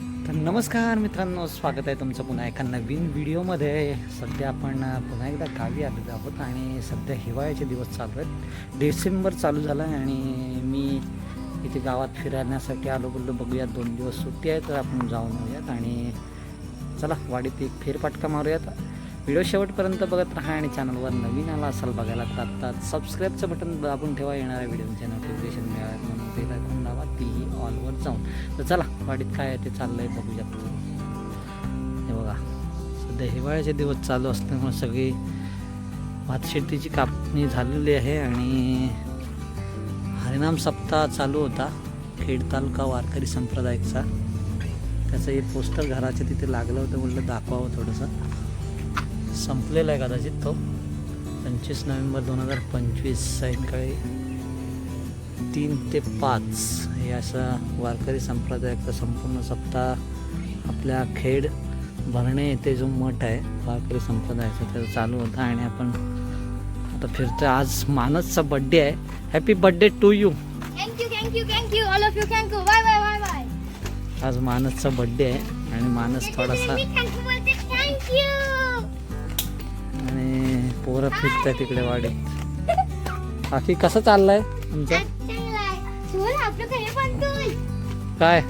तर नमस्कार मित्रांनो स्वागत आहे तुमचं पुन्हा एका नवीन व्हिडिओमध्ये. सध्या आपण पुन्हा एकदा गावी आलेलो आहोत आणि सध्या हिवाळ्याचे दिवस चालू आहेत. डिसेंबर चालू झाला आहे आणि मी इथे गावात फिरण्यासाठी आलो बोललो बघूयात दोन दिवस सुट्टी आहे तर आपण जाऊन येऊयात आणि चला वाडीत एक फेरपाटका मारूयात. व्हिडिओ शेवटपर्यंत बघत राहा आणि चॅनलवर नवीन आला असाल बघायला तर आत्ता सबस्क्राईबचं बटन दाबून ठेवा. येणाऱ्या व्हिडिओचे नोटिफिकेशन मिळाव्यात आपण जाऊन. तर चला वाडीत काय आहे ते चाललं आहे बघूया हे बघा सध्या हिवाळ्याचे दिवस चालू असल्यामुळे सगळी भातशेतीची कापणी झालेली आहे आणि हरिनाम सप्ताह चालू होता खेड तालुका वारकरी संप्रदायचा. त्याचं एक पोस्टर घराच्या तिथे लागलं होतं म्हटलं दाखवावं थोडंसं. संपलेला आहे कदाचित तो. पंचवीस नोव्हेंबर दोन हजार पंचवीस सायंकाळी. तीन ते पाच हे असं वारकरी संप्रदायाचा संपूर्ण सप्ताह आपल्या खेड भरणे येथे जो मठ आहे वारकरी संप्रदायाचा त्याचा चालू होता आणि आपण आता फिरतोय. आज मानसचा बड्डे आहे. Happy birthday to you. आज मानसचा बड्डे आहे आणि मानस थोडासा. आणि पोरं फिरताय तिकडे वाडीत. बाकी कसं चाललंय? तुमचं. काय?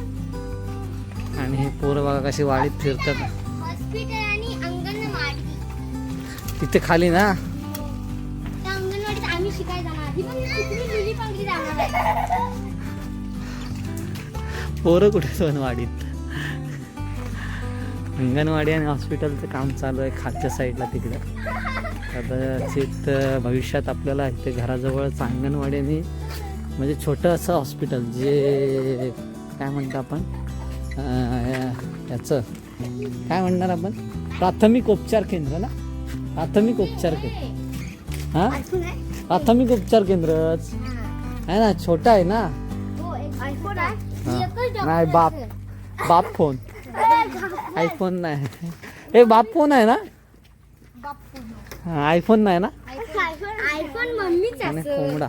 आणि हे पोरं बघा कशी वाडीत फिरतात. तिथे खाली ना? ही पोरं कुठे पण वाडीत अंगणवाडी आणि हॉस्पिटलचं काम चालू आहे खालच्या साईडला तिकडे. कदाचित भविष्यात आपल्याला इथे घराजवळच अंगणवाडी आणि म्हणजे छोटं असं हॉस्पिटल जे काय म्हणतो आपण याचं काय म्हणणार आपण? प्राथमिक उपचार केंद्र ना? प्राथमिक उपचार केंद्र. हां? प्राथमिक उपचार केंद्रच आहे ना? छोटा आहे ना? नाही बाप. बाप फोन. आयफोन नाही. हे बाप फोन आहे ना. आयफोन नाही ना? आयफोन मम्मीच आणि कोंबडा.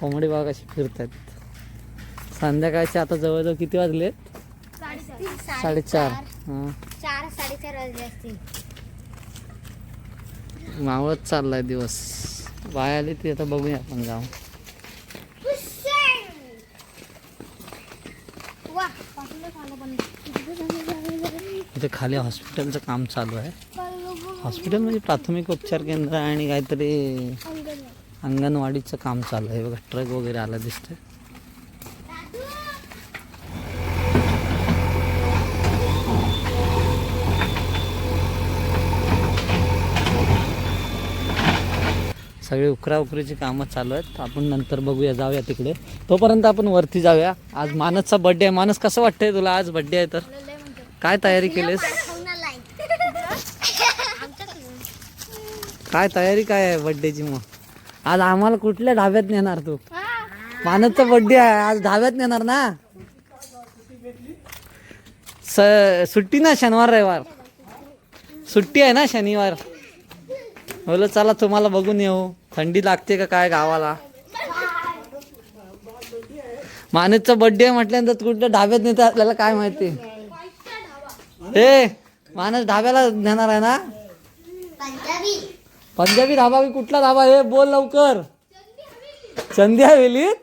कोंबडी बघा कशी फिरतात संध्याकाळचे आता जवळजवळ किती वाजले साडेचार. साडेचार. हां. चार साडेचार वाजले असतील. मावळत चाललाय दिवस. बाय आली ती आता बघूया आपण जाऊ इथे खाली हॉस्पिटलचं काम चालू आहे. हॉस्पिटल म्हणजे प्राथमिक उपचार केंद्र आणि काहीतरी अंगणवाडीचं काम चालू आहे. बघा ट्रक वगैरे आला दिसतंय. सगळे उकरा उकरीची कामं चालू आहेत. आपण नंतर बघूया जाऊया तिकडे. तोपर्यंत आपण वरती जाऊया. आज मानसचा बड्डे आहे. मानस कसं वाटतंय तुला? आज बड्डे आहे तर. काय तयारी केलीस? काय तयारी काय आहे बड्डेची मग? आज आम्हाला कुठल्या ढाब्यात नेणार तू? मानसचा बड्डे आहे. आज ढाब्यात नेणार ना? स सुट्टी ना शनिवार रविवार. सुट्टी आहे ना शनिवार. बोल चला तुम्हाला बघून येऊ. थंडी लागते का काय गावाला? मानसचा बड्डे म्हटल्यानंतर कुठल्या ढाब्यात नेतं आपल्याला काय माहिती? ए मानस ढाब्याला नेणार आहे ना? पंजाबी धाबा की कुठला धाबा हे बोल लवकर. चंदी हवेलीत?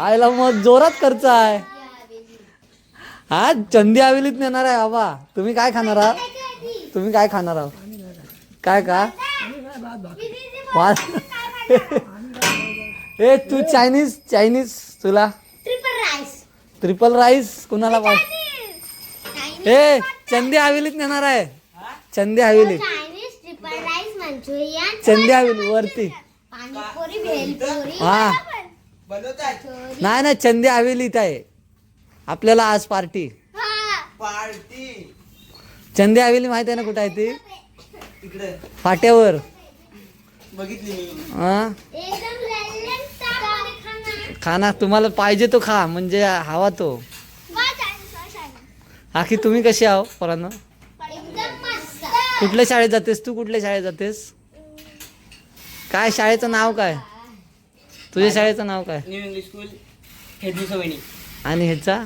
आयला मग जोरात खर्च आहे. हा चंदी हवेलीत नेणार आहे बाबा. तुम्ही काय खाणार आहात? तुम्ही काय खाणार आहात? काय का? ए तू चायनीज चायनीज तुला. ट्रिपल राईस कुणाला पाहिजे ए चंदी हवेलीत नेणार आहे. चंदी हवेलीत. मंचुरियन चंदी हवेली वरती. पाणीपुरी भेलपुरी हा. नाही नाही चंदी हवेलीत आहे. आपल्याला आज पार्टी. पार्टी. चंदी हवेली माहिती आहे ना कुठं आहे ती? तिकडे फाट्यावर. बघितली मी. हा? एकदम लल्लन खाना. खाना तुम्हाला पाहिजे तो खा म्हणजे हवा तो. हा की तुम्ही कशी आहो पोरांनो? कुठल्या शाळेत जातेस? तू कुठल्या शाळेत जातेस? काय शाळेचं नाव काय? तुझ्या शाळेचं नाव काय? न्यू इंग्लिश स्कूल हेदू सवणी आणि ह्याचा?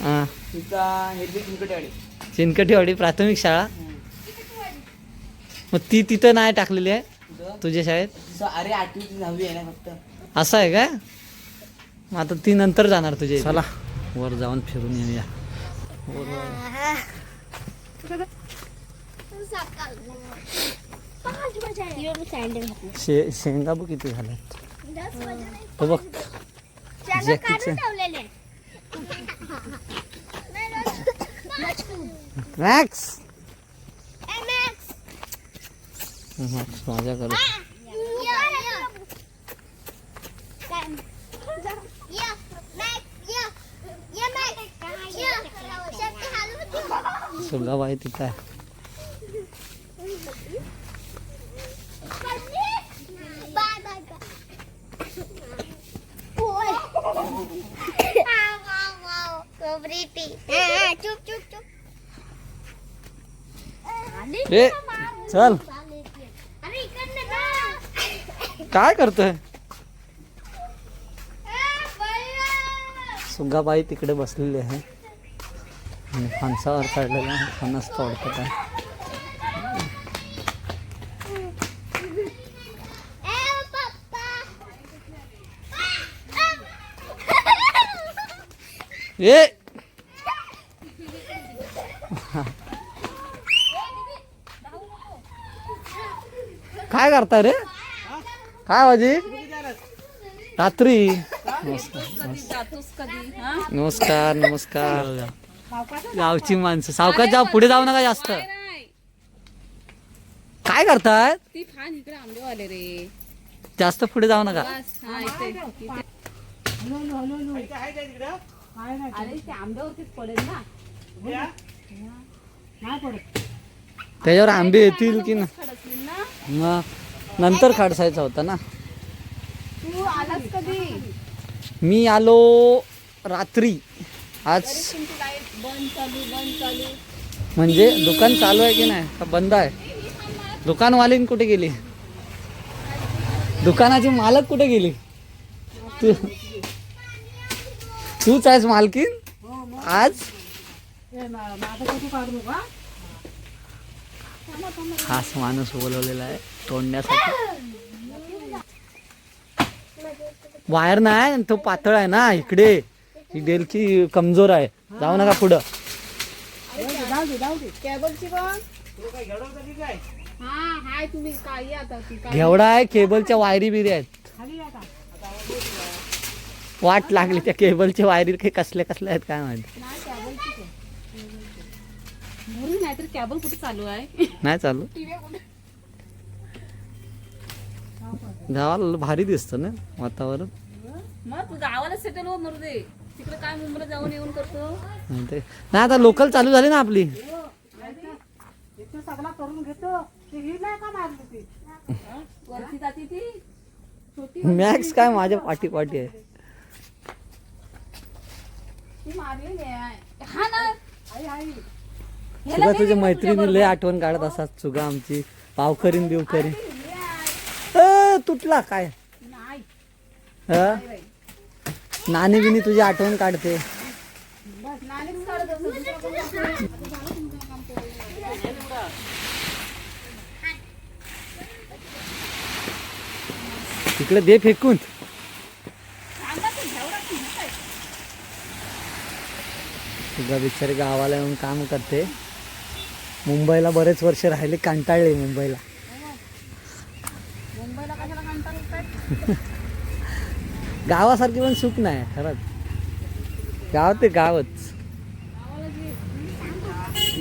हां. चिनकटीवाडी प्राथमिक शाळा? मग ती तिथं नाही टाकलेली आहे? तुझ्या शाळेत? अरे आठवी ती दहावी आहे ना फक्त. असं आहे काय मग आता ती नंतर जाणार तुझे चला वर जाऊन फिरून येऊया. शे शेंगा बघ किती झाल्या तो बघ. जॅकीचं ठेवलेले. मॅक्स मॅक्स माझ्याकडे सुगाबाई तिथं आहे. बाय ए चल। काय करतोय. सुगाबाई तिकडे बसलेली आहे. फणसावर काढलेला आहे. फणस ए! काय करता रे? काय वाजी रात्री. नमस्कार नमस्कार. गावची माणसं. सावकाश जाऊ पुढे जाऊ नका जास्त. काय करताय? ती फान इकडे आंबे आले रे. जास्त पुढे जाऊ नका. बस हा इथे इथे. आहे काय तिकडं अरे ते आंब्यावरतीच पडेल ना. त्याच्यावर आंबे येतील की ना. मग नंतर खाडसायचा होता ना. तू आलास कधी? मी आलो रात्री. आज म्हणजे दुकान चालू आहे की नाही? का बंद आहे? दुकानवालीन कुठे गेली? दुकानाची मालक कुठे गेली? तू तूच आहेस मालकीन? आज? खास माणूस बोलवलेला आहे तोडण्यासाठी वायर नाही तो पातळ आहे ना इकडे. ही डेलची कमजोर आहे. जाऊ नका पुढं. घेवडा आहे केबलच्या वायरी बिरी आहेत. वाट लागली त्या केबलच्या वायरी काही कसल्या कसल्या आहेत काय माहिती नाही केबलची नाहीतर केबल कुठे चालू आहे? नाही चालू. गावाला भारी दिसतं ना वातावरण. मग तू गावाला सेटल हो मरू दे. तिकडे काय मुंबईला जाऊन येऊन करतो? नाही आता लोकल चालू झाली ना आपली. वरती जाते ती? छोटी मॅक्स काय माझ्या पाठी पाठी आहे. ती मारलेली आहे. हा ना. तुला तुझ्या मैत्रिणी लय आठवण काढत असतात चुगा आमची. पावकरीन बिवकरीन ए, तुटला काय? नाही. ह? नानी बिनी तुझी आठवण काढते. बस नाणीच काढत असतो. दुसरं कोणी असं- तिकडे दे फेकून? तुझा बिचारी गावाला येऊन काम करते. मुंबईला बरेच वर्ष राहिले कंटाळले मुंबईला. मुंबईला कशाला कंटाळा येतोय? गावासारखी पण सुख नाही खरंच. गाव ते गावच.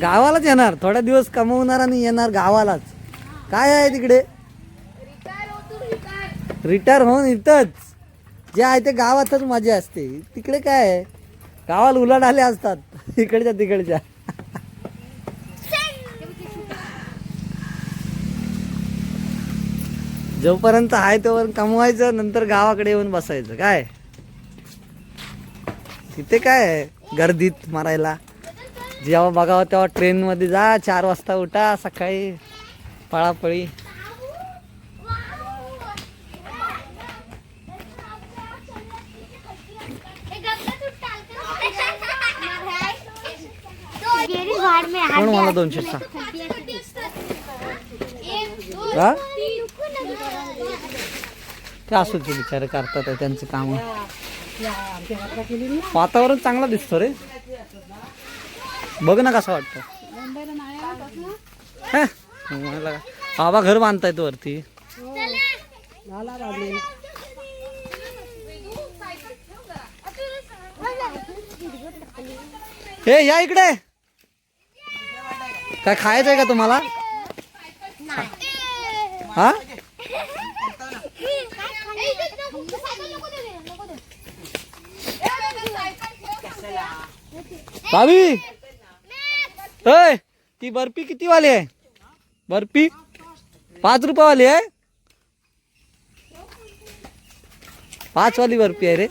गावालाच येणार थोड्या दिवस कमवणार आणि येणार गावालाच. काय आहे तिकडे? रिटायर होऊन इथंच. जे आहे ते गावातच मजा असते. तिकडे काय आहे? गावाला उलाढ आले असतात. इकडच्या तिकडच्या. जोपर्यंत आहे तोपर्यंत कमवायचं नंतर गावाकडे येऊन बसायचं. काय? तिथे काय गर्दीत मारायला. जेव्हा बघावं तेव्हा ट्रेनमध्ये जा चार वाजता उठा सकाळी पळापळी. कोण मला दोनशे हा? ते असू ते बिचारे करतात त्यांचं काम. वातावरण चांगलं दिसतो रे. बघ ना कसं वाटतं. हे. बाबा घर बांधतायत वरती. हे. या इकडे. काय खायचंय का तुम्हाला? हा? भाभी। अय ती बर्फ़ी किती वाली आहे? बर्फ़ी? पाच रुपये वाली आहे? पाच वाली बर्फ़ी आहे रे.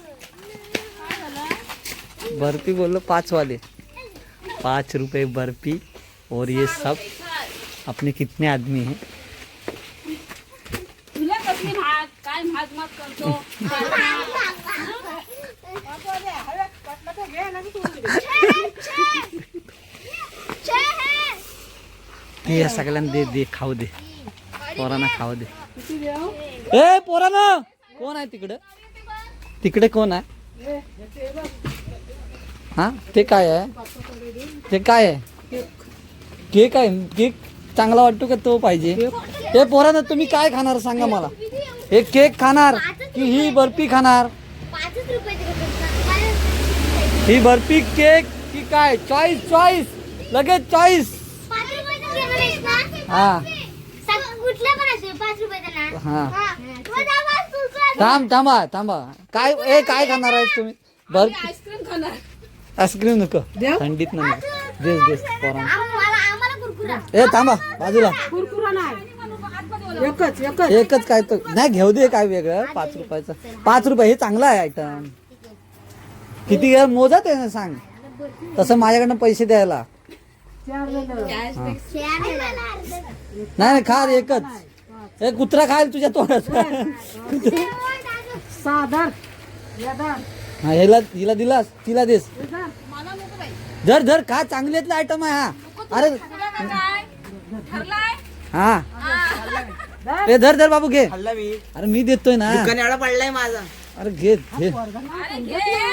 बर्फ़ी बोललो पाच वाले. पाँच रुपए बर्फ़ी और ये सब अपने कितने आदमी हैं? तुला कसली महाग काय महाग महाग करतो? ते या सगळ्यांना दे दे खाऊ दे. पोरांना खाऊ दे. ए पोरांना! कोण आहे तिकडं? तिकडे कोण आहे? हा ते काय आहे? ते काय आहे? केक आहे केक चांगला वाटतो का तो पाहिजे? हे पोरांना तुम्ही काय खाणार सांगा मला? हे केक खाणार की ही बर्फी खाणार? ही बर्फी केक की काय? चॉईस चॉईस लगेच चॉईस हा. सांग, कुठलं पण असेल पाच रुपयाचं ना? हा. हा. थांब थांबा थांबा काय ए काय खाणार आहे तुम्ही? बर्फी आईस्क्रीम खाणार. आईस्क्रीम नको. थंडीत नाही देस देस पोरांना. आम्हाला आम्हाला कुरकुरा. ए थांबा बाजूला. एकच काय तर नाही घेऊ दे काय वेगळं. पाच रुपयाचं. पाच रुपये हे चांगलं आहे आयटम किती घ्या मोजात आहे ना सांग. तसं माझ्याकडनं पैसे द्यायला. नाही नाही खा रे, एकच. एक कुत्रा खायला तुझ्या तोंडात. हा ह्याला हिला दिलास तिला देस. धर धर खा चांगल्यातला आयटम आहे हा. अरे. हा. ए धर धर बाबू घे. अरे मी देतोय ना. पडलाय माझा. अरे घे घे.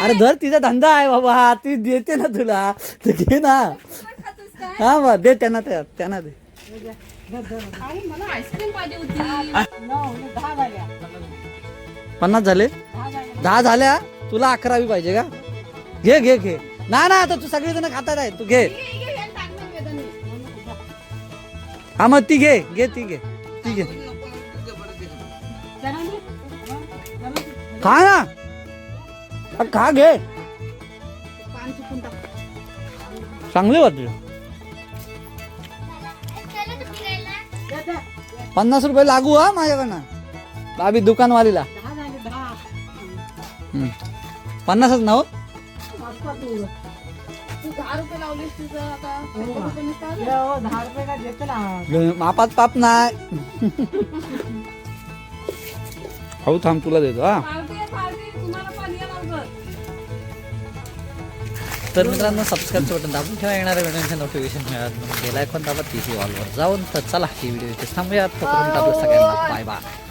अरे धर तिचा धंदा आहे बाबा. ती देते ना तुला. तर घे ना. हा बा दे त्यांना त्या त्यांना दे. अरे मला आईस्क्रीम पाहिजे होती. पन्नास झाले? दहा झाल्या. तुला अकरावी पाहिजे का? घे घे घे. ना ना आता तू सगळेजण खातात आहे. तू घे. हा मग ती घे. घे ती घे. ती घे. खा ना अरे खा घे. चांगले वाटले. पन्नास रुपये लागू हा माझ्याकडनं. बाबी दुकानवालीला. हम्म. पन्नासच ना हो? तू दहा रुपये लावलीस तुझं आता रुपये मापात पाप नाही. खाऊ थांब तुला देतो हा. तर मित्रांनो सबस्क्राईबचं बटन दाबून ठेवा. येणाऱ्या व्हिडिओचे नोटिफिकेशन मिळत गेला बेल आयकॉन दाबा ती ऑलवर जाऊन तर चला ही व्हिडिओ इथे थांबूया तोपर्यंत आपल्या सगळ्यांना बाय बाय